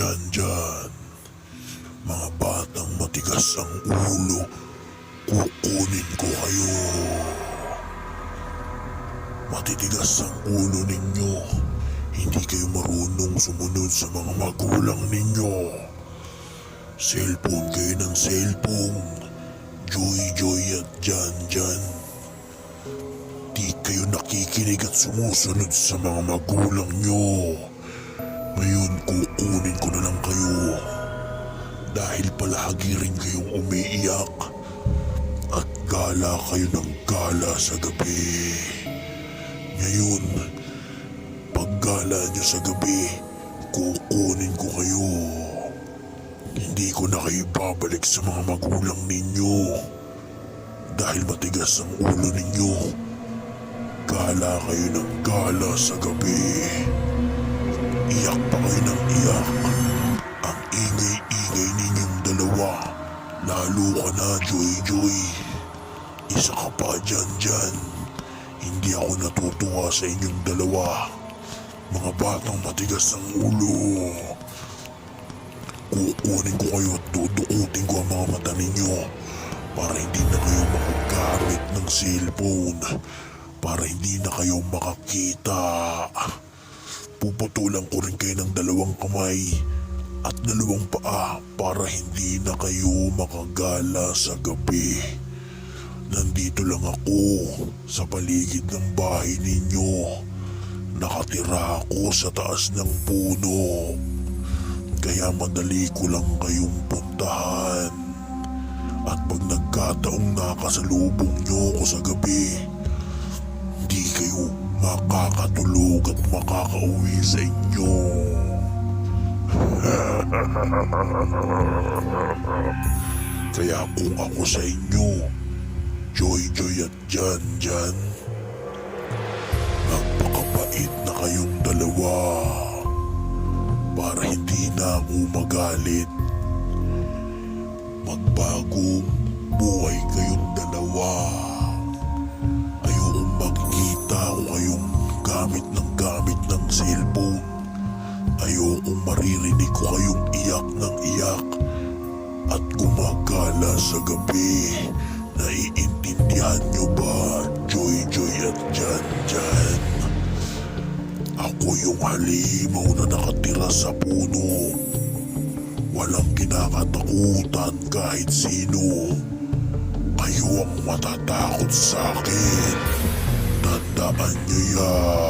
dyan dyan. Mga batang matigas ang ulo, kukunin ko kayo. Matitigas ang ulo ninyo. Hindi kayo marunong sumunod sa mga magulang ninyo. Cellphone kayo ng cellphone. Joy-joy at dyan-dyan. Di kayo nakikinig at sumusunod sa mga magulang nyo. Ngayon kukunin ko na lang kayo. Dahil palagi rin kayong umiiyak. At gala kayo ng gala sa gabi. Ngayon, paggala nyo sa gabi, kukunin ko kayo. Hindi ko na kayo babalik sa mga magulang ninyo. Dahil matigas ang ulo ninyo. Gala kayo ng gala sa gabi. Iyak pa kayo ng iyak. Ang ingay-ingay ninyong dalawa. Lalo ka na, Joy Joy. Isa ka pa dyan dyan. Hindi ako natutuwa sa inyong dalawa. Mga batang matigas ang ulo. Kukunin ko kayo at dudukutin ko ang mga mata ninyo para hindi na kayo makagamit ng cellphone. Para hindi na kayo makakita. Puputulan ko rin kayo ng dalawang kamay at dalawang paa para hindi na kayo makagala sa gabi. Nandito lang ako sa paligid ng bahay ninyo. Nakatira ako sa taas ng puno. Kaya madali ko lang kayong puntahan. At pag nagkataong nakasalubong nyo ako sa gabi, makakatulog at makakauwi sa inyo. Kaya kung ako sa inyo, Joy Joy at Jan Jan, magpakapait na kayong dalawa para hindi na ako magalit. Magbagong buhay kayong ng gamit ng cellphone. Ayokong maririnig ko kayong iyak ng iyak at gumagala sa gabi. Naiintindihan nyo ba, Joy Joy at Jan Jan? Ako yung halimaw na nakatira sa puno. Walang kinakatakutan kahit sino. Kayo ang matatakot sa akin. Tandaan niyo yan.